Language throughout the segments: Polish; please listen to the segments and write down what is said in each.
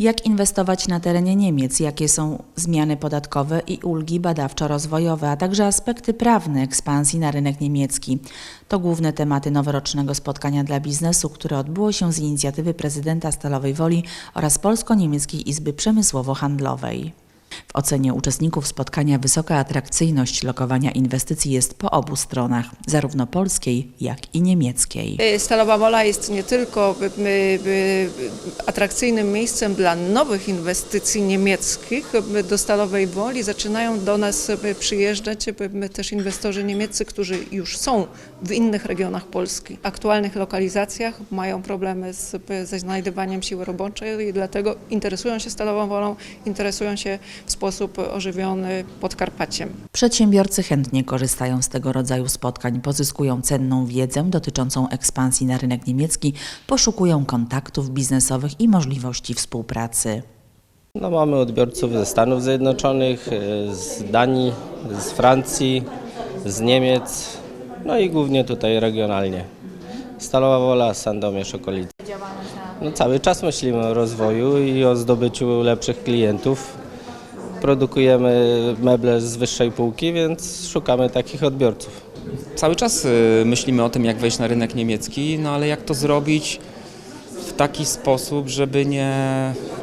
Jak inwestować na terenie Niemiec, jakie są zmiany podatkowe i ulgi badawczo-rozwojowe, a także aspekty prawne ekspansji na rynek niemiecki. To główne tematy noworocznego spotkania dla biznesu, które odbyło się z inicjatywy prezydenta Stalowej Woli oraz Polsko-Niemieckiej Izby Przemysłowo-Handlowej. W ocenie uczestników spotkania wysoka atrakcyjność lokowania inwestycji jest po obu stronach, zarówno polskiej, jak i niemieckiej. Stalowa Wola jest nie tylko y, y, y, atrakcyjnym miejscem dla nowych inwestycji niemieckich. Y, Do Stalowej Woli zaczynają do nas y, przyjeżdżać y, też inwestorzy niemieccy, którzy już są w innych regionach Polski. W aktualnych lokalizacjach mają problemy z, ze znajdywaniem siły roboczej i dlatego interesują się Stalową Wolą, interesują się w sposób ożywiony Podkarpaciem. Przedsiębiorcy chętnie korzystają z tego rodzaju spotkań, pozyskują cenną wiedzę dotyczącą ekspansji na rynek niemiecki, poszukują kontaktów biznesowych i możliwości współpracy. No, mamy odbiorców ze Stanów Zjednoczonych, e, z Danii, z Francji, z Niemiec, no i głównie tutaj regionalnie. Stalowa Wola, Sandomierz, okolice. No, cały czas myślimy o rozwoju i o zdobyciu lepszych klientów. Produkujemy meble z wyższej półki, więc szukamy takich odbiorców. Cały czas y, myślimy o tym, jak wejść na rynek niemiecki, no ale jak to zrobić w taki sposób, żeby nie,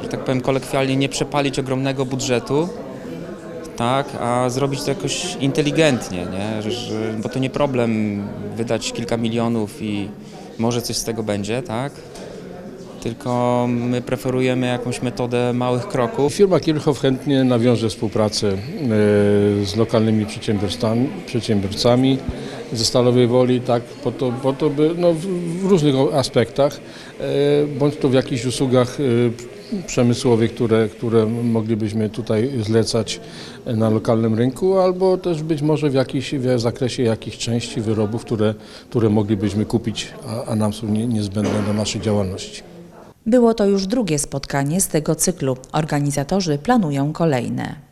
że tak powiem kolekwialnie, nie przepalić ogromnego budżetu, tak, a zrobić to jakoś inteligentnie, nie? Że, bo to nie problem wydać kilka milionów i może coś z tego będzie, tak? Tylko my preferujemy jakąś metodę małych kroków. Firma Kirchhoff chętnie nawiąże współpracę e, z lokalnymi przedsiębiorcami ze Stalowej Woli, tak, po to, po to by, no, w, różnych aspektach, e, bądź to w jakichś usługach e, przemysłowych, które, które moglibyśmy tutaj zlecać na lokalnym rynku, albo też być może w, jakiś, w zakresie jakichś części wyrobów, które, które moglibyśmy kupić, a, a nam są nie, niezbędne do naszej działalności. Było to już drugie spotkanie z tego cyklu. Organizatorzy planują kolejne.